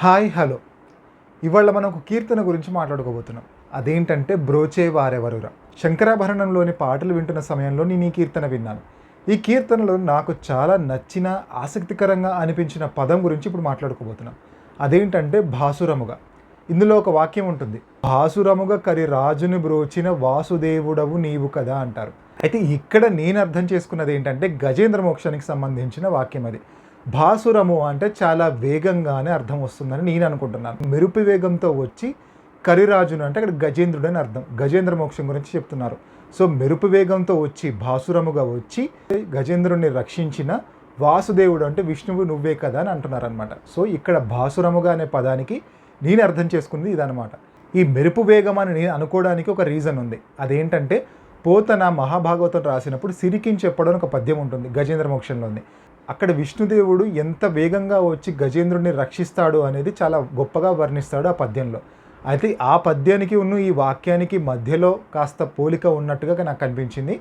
Hi hello. ఇవాళ మనం ఒక కీర్తన గురించి మాట్లాడుకోబోతున్నాం. అదేంటంటే బ్రోచే వారెవరురా శంకరాభరణంలోని పాటలు వింటున్న సమయంలో నేను ఈ కీర్తన విన్నాను. ఈ కీర్తనలో నాకు చాలా నచ్చిన ఆసక్తికరంగా అనిపించిన పదం గురించి ఇప్పుడు మాట్లాడుకోబోతున్నాం. అదేంటంటే భాసురముగా. ఇందులో ఒక వాక్యం ఉంటుంది. భాసురముగా కరి రాజుని బ్రోచిన వాసుదేవుడవు నీవు కదా అంటారు. అయితే ఇక్కడ నేను అర్థం చేసుకున్నది ఏంటంటే గజేంద్ర మోక్షానికి సంబంధించిన వాక్యం అది. భాసురము అంటే చాలా వేగంగానే అర్థం వస్తుందని నేను అనుకుంటున్నాను. మెరుపు వేగంతో వచ్చి కరిరాజును అంటే అక్కడ గజేంద్రుడు అని అర్థం. గజేంద్ర మోక్షం గురించి చెప్తున్నారు. సో మెరుపు వేగంతో వచ్చి భాసురముగా వచ్చి గజేంద్రుడిని రక్షించిన వాసుదేవుడు అంటే విష్ణువు నువ్వే కదా అని అంటున్నారు అనమాట సో ఇక్కడ భాసురముగా అనే పదానికి నేను అర్థం చేసుకుంది ఇదనమాట ఈ మెరుపు వేగం అని నేను అనుకోవడానికి ఒక రీజన్ ఉంది. అదేంటంటే పోతన మహాభాగవతం రాసినప్పుడు సిరికించి చెప్పడం ఒక పద్యం ఉంటుంది గజేంద్ర మోక్షంలో ఉంది అక్కడ విష్ణుదేవుడు ఎంత వేగంగా వచ్చి గజేంద్రుడిని రక్షిస్తాడు అనేది చాలా గొప్పగా వర్ణిస్తాడు ఆ పద్యంలో. అయితే ఆ పద్యానికి ఉన్న ఈ వాక్యానికి మధ్యలో కాస్త పోలిక ఉన్నట్టుగా నాకు అనిపించింది.